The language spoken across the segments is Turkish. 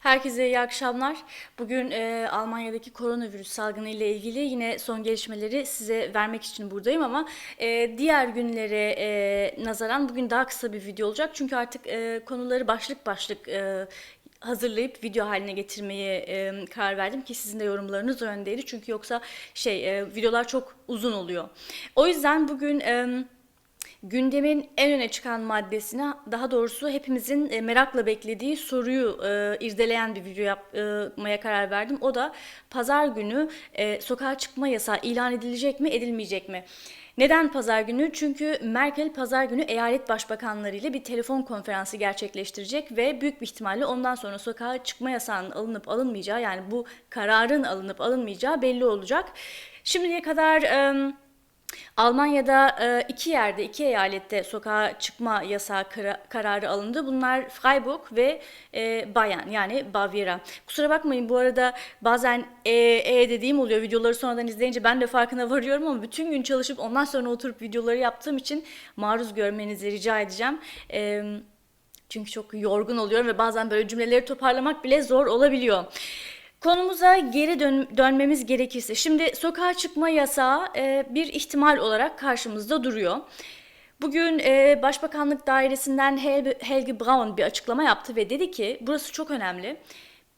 Herkese iyi akşamlar. Bugün e, Almanya'daki koronavirüs salgını ile ilgili yine son gelişmeleri size vermek için buradayım ama e, diğer günlere e, nazaran bugün daha kısa bir video olacak. Çünkü artık e, konuları başlık başlık e, hazırlayıp video haline getirmeye e, karar verdim ki sizin de yorumlarınız o yöndeydi. Çünkü yoksa şey e, videolar çok uzun oluyor. O yüzden bugün... E, Gündemin en öne çıkan maddesine, daha doğrusu hepimizin e, merakla beklediği soruyu e, irdeleyen bir video yapmaya karar verdim. O da pazar günü e, sokağa çıkma yasağı ilan edilecek mi, edilmeyecek mi? Neden pazar günü? Çünkü Merkel pazar günü eyalet başbakanları bir telefon konferansı gerçekleştirecek ve büyük bir ihtimalle ondan sonra sokağa çıkma yasağının alınıp alınmayacağı yani bu kararın alınıp alınmayacağı belli olacak. Şimdiye kadar... E, Almanya'da e, iki yerde, iki eyalette sokağa çıkma yasağı kara- kararı alındı. Bunlar Freiburg ve e, Bayern yani Bavyera. Kusura bakmayın bu arada bazen e, e dediğim oluyor. Videoları sonradan izleyince ben de farkına varıyorum ama bütün gün çalışıp ondan sonra oturup videoları yaptığım için maruz görmenizi rica edeceğim. E, çünkü çok yorgun oluyorum ve bazen böyle cümleleri toparlamak bile zor olabiliyor. Konumuza geri dön dönmemiz gerekirse, şimdi sokağa çıkma yasağı e, bir ihtimal olarak karşımızda duruyor. Bugün e, Başbakanlık Dairesi'nden Helge, Helge Braun bir açıklama yaptı ve dedi ki burası çok önemli.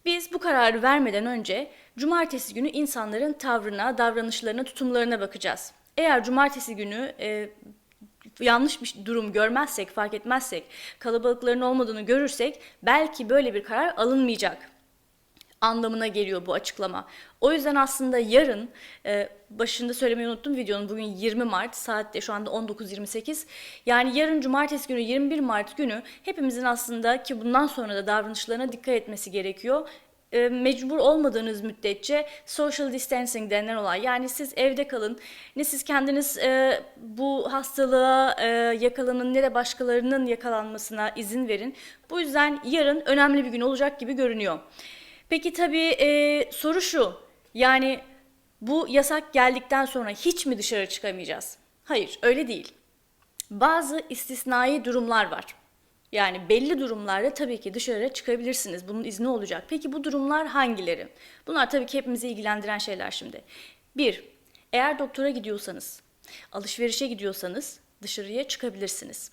Biz bu kararı vermeden önce cumartesi günü insanların tavrına, davranışlarına, tutumlarına bakacağız. Eğer cumartesi günü e, yanlış bir durum görmezsek, fark etmezsek, kalabalıkların olmadığını görürsek belki böyle bir karar alınmayacak anlamına geliyor bu açıklama. O yüzden aslında yarın e, başında söylemeyi unuttum videonun bugün 20 Mart saatte şu anda 19.28 yani yarın cumartesi günü 21 Mart günü hepimizin aslında ki bundan sonra da davranışlarına dikkat etmesi gerekiyor e, mecbur olmadığınız müddetçe social distancing denilen olay. Yani siz evde kalın. Ne siz kendiniz e, bu hastalığa e, yakalanın ne de başkalarının yakalanmasına izin verin. Bu yüzden yarın önemli bir gün olacak gibi görünüyor. Peki tabii e, soru şu. Yani bu yasak geldikten sonra hiç mi dışarı çıkamayacağız? Hayır, öyle değil. Bazı istisnai durumlar var. Yani belli durumlarda tabii ki dışarı çıkabilirsiniz. Bunun izni olacak. Peki bu durumlar hangileri? Bunlar tabii ki hepimizi ilgilendiren şeyler şimdi. Bir, eğer doktora gidiyorsanız, alışverişe gidiyorsanız dışarıya çıkabilirsiniz.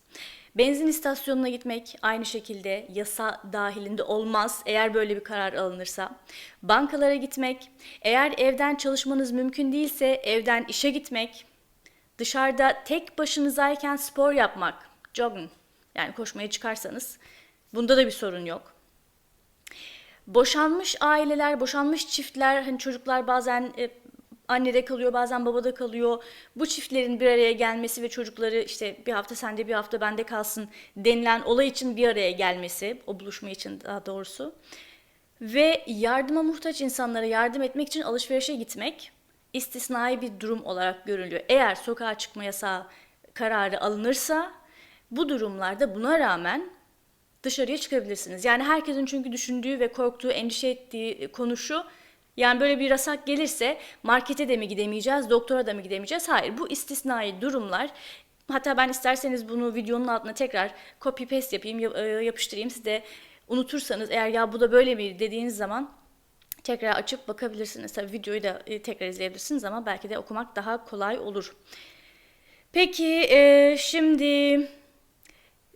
Benzin istasyonuna gitmek aynı şekilde yasa dahilinde olmaz eğer böyle bir karar alınırsa. Bankalara gitmek, eğer evden çalışmanız mümkün değilse evden işe gitmek, dışarıda tek başınızayken spor yapmak, jogging yani koşmaya çıkarsanız bunda da bir sorun yok. Boşanmış aileler, boşanmış çiftler, hani çocuklar bazen e, annede kalıyor bazen babada kalıyor. Bu çiftlerin bir araya gelmesi ve çocukları işte bir hafta sende bir hafta bende kalsın denilen olay için bir araya gelmesi, o buluşma için daha doğrusu. Ve yardıma muhtaç insanlara yardım etmek için alışverişe gitmek istisnai bir durum olarak görülüyor. Eğer sokağa çıkma yasağı kararı alınırsa bu durumlarda buna rağmen dışarıya çıkabilirsiniz. Yani herkesin çünkü düşündüğü ve korktuğu, endişe ettiği konu şu yani böyle bir yasak gelirse markete de mi gidemeyeceğiz, doktora da mı gidemeyeceğiz? Hayır bu istisnai durumlar. Hatta ben isterseniz bunu videonun altına tekrar copy paste yapayım, e, yapıştırayım. Siz de unutursanız eğer ya bu da böyle mi dediğiniz zaman tekrar açıp bakabilirsiniz. Tabii videoyu da e, tekrar izleyebilirsiniz ama belki de okumak daha kolay olur. Peki e, şimdi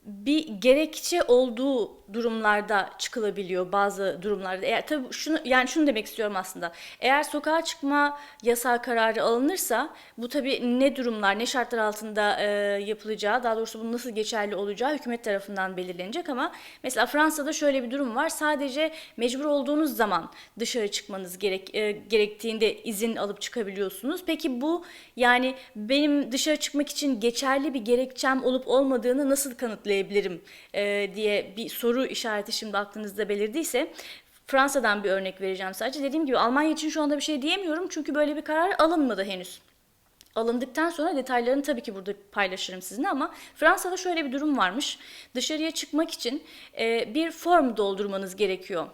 bir gerekçe olduğu durumlarda çıkılabiliyor bazı durumlarda. Eğer tabii şunu yani şunu demek istiyorum aslında. Eğer sokağa çıkma yasağı kararı alınırsa bu tabii ne durumlar, ne şartlar altında e, yapılacağı, daha doğrusu bunun nasıl geçerli olacağı hükümet tarafından belirlenecek ama mesela Fransa'da şöyle bir durum var. Sadece mecbur olduğunuz zaman dışarı çıkmanız gerek e, gerektiğinde izin alıp çıkabiliyorsunuz. Peki bu yani benim dışarı çıkmak için geçerli bir gerekçem olup olmadığını nasıl kanıtlayabilirim e, diye bir soru işareti şimdi aklınızda belirdiyse Fransa'dan bir örnek vereceğim sadece. Dediğim gibi Almanya için şu anda bir şey diyemiyorum çünkü böyle bir karar alınmadı henüz. Alındıktan sonra detaylarını tabii ki burada paylaşırım sizinle ama Fransa'da şöyle bir durum varmış. Dışarıya çıkmak için e, bir form doldurmanız gerekiyor.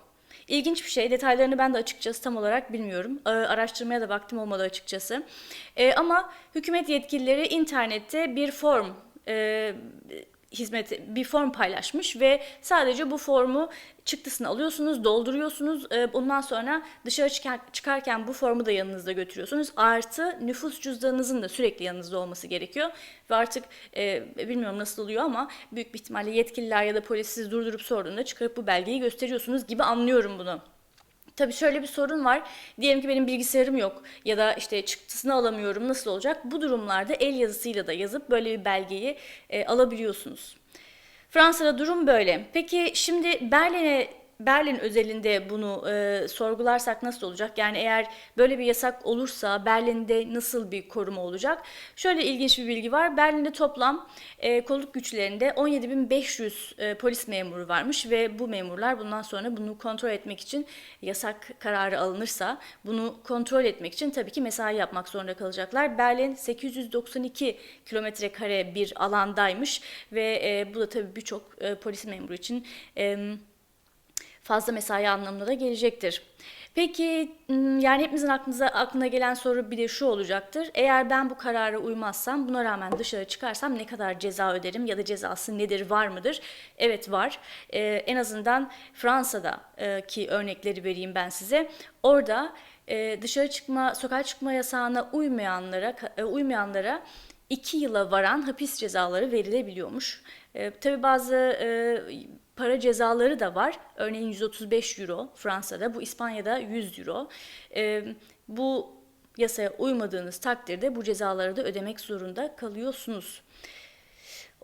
İlginç bir şey. Detaylarını ben de açıkçası tam olarak bilmiyorum. E, araştırmaya da vaktim olmadı açıkçası. E, ama hükümet yetkilileri internette bir form e, hizmet bir form paylaşmış ve sadece bu formu çıktısını alıyorsunuz, dolduruyorsunuz. Ondan sonra dışarı çıkar- çıkarken bu formu da yanınızda götürüyorsunuz. Artı nüfus cüzdanınızın da sürekli yanınızda olması gerekiyor. Ve artık e, bilmiyorum nasıl oluyor ama büyük bir ihtimalle yetkililer ya da polis sizi durdurup sorduğunda çıkarıp bu belgeyi gösteriyorsunuz gibi anlıyorum bunu. Tabii şöyle bir sorun var. Diyelim ki benim bilgisayarım yok ya da işte çıktısını alamıyorum. Nasıl olacak? Bu durumlarda el yazısıyla da yazıp böyle bir belgeyi e, alabiliyorsunuz. Fransa'da durum böyle. Peki şimdi Berlin'e Berlin özelinde bunu e, sorgularsak nasıl olacak? Yani eğer böyle bir yasak olursa Berlin'de nasıl bir koruma olacak? Şöyle ilginç bir bilgi var. Berlin'de toplam e, kolluk güçlerinde 17.500 e, polis memuru varmış ve bu memurlar bundan sonra bunu kontrol etmek için yasak kararı alınırsa bunu kontrol etmek için tabii ki mesai yapmak zorunda kalacaklar. Berlin 892 kilometre kare bir alandaymış ve e, bu da tabii birçok e, polis memuru için e, fazla mesai anlamına da gelecektir. Peki yani hepimizin aklınıza aklına gelen soru bir de şu olacaktır. Eğer ben bu karara uymazsam, buna rağmen dışarı çıkarsam ne kadar ceza öderim ya da cezası nedir, var mıdır? Evet var. Ee, en azından Fransa'da e, ki örnekleri vereyim ben size. Orada e, dışarı çıkma, sokağa çıkma yasağına uymayanlara e, uymayanlara 2 yıla varan hapis cezaları verilebiliyormuş. E, tabii bazı e, para cezaları da var. Örneğin 135 euro Fransa'da, bu İspanya'da 100 euro. E, bu yasaya uymadığınız takdirde bu cezaları da ödemek zorunda kalıyorsunuz.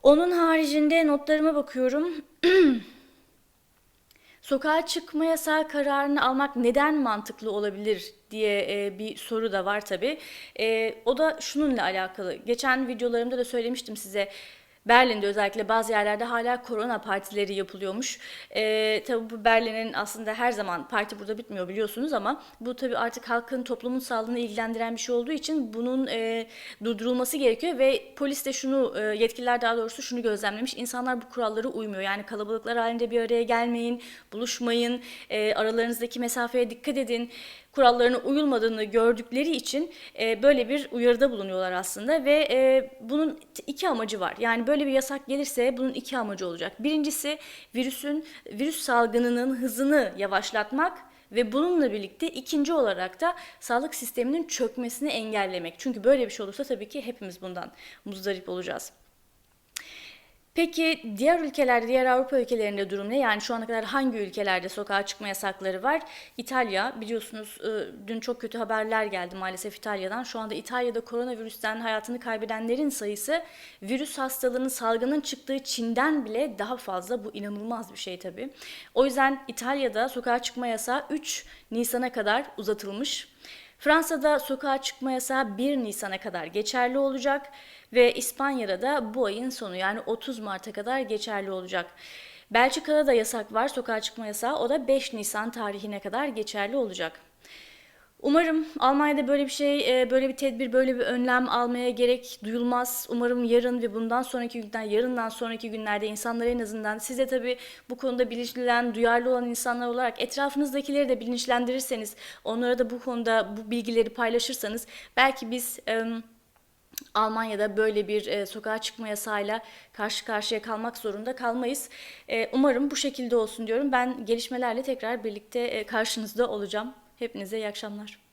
Onun haricinde notlarıma bakıyorum. Sokağa çıkma yasağı kararını almak neden mantıklı olabilir diye e, bir soru da var tabii. E, o da şununla alakalı. Geçen videolarımda da söylemiştim size. Berlin'de özellikle bazı yerlerde hala korona partileri yapılıyormuş. E, tabii bu Berlin'in aslında her zaman parti burada bitmiyor biliyorsunuz ama bu tabii artık halkın toplumun sağlığını ilgilendiren bir şey olduğu için bunun e, durdurulması gerekiyor ve polis de şunu e, yetkililer daha doğrusu şunu gözlemlemiş. İnsanlar bu kurallara uymuyor. Yani kalabalıklar halinde bir araya gelmeyin, buluşmayın, e, aralarınızdaki mesafeye dikkat edin kurallarına uyulmadığını gördükleri için e, böyle bir uyarıda bulunuyorlar aslında ve e, bunun iki amacı var. Yani böyle bir yasak gelirse bunun iki amacı olacak. Birincisi virüsün virüs salgınının hızını yavaşlatmak ve bununla birlikte ikinci olarak da sağlık sisteminin çökmesini engellemek. Çünkü böyle bir şey olursa tabii ki hepimiz bundan muzdarip olacağız. Peki diğer ülkelerde, diğer Avrupa ülkelerinde durum ne? Yani şu ana kadar hangi ülkelerde sokağa çıkma yasakları var? İtalya biliyorsunuz e, dün çok kötü haberler geldi maalesef İtalya'dan. Şu anda İtalya'da koronavirüsten hayatını kaybedenlerin sayısı virüs hastalığının salgının çıktığı Çin'den bile daha fazla. Bu inanılmaz bir şey tabii. O yüzden İtalya'da sokağa çıkma yasağı 3 Nisan'a kadar uzatılmış. Fransa'da sokağa çıkma yasağı 1 Nisan'a kadar geçerli olacak ve İspanya'da da bu ayın sonu yani 30 Mart'a kadar geçerli olacak. Belçika'da da yasak var, sokağa çıkma yasağı. O da 5 Nisan tarihine kadar geçerli olacak. Umarım Almanya'da böyle bir şey, e, böyle bir tedbir, böyle bir önlem almaya gerek duyulmaz. Umarım yarın ve bundan sonraki günden, yarından sonraki günlerde insanlar en azından size tabii bu konuda bilinçlenen, duyarlı olan insanlar olarak etrafınızdakileri de bilinçlendirirseniz, onlara da bu konuda bu bilgileri paylaşırsanız belki biz... Almanya'da böyle bir e, sokağa çıkma yasağıyla karşı karşıya kalmak zorunda kalmayız. E, umarım bu şekilde olsun diyorum. Ben gelişmelerle tekrar birlikte e, karşınızda olacağım. Hepinize iyi akşamlar.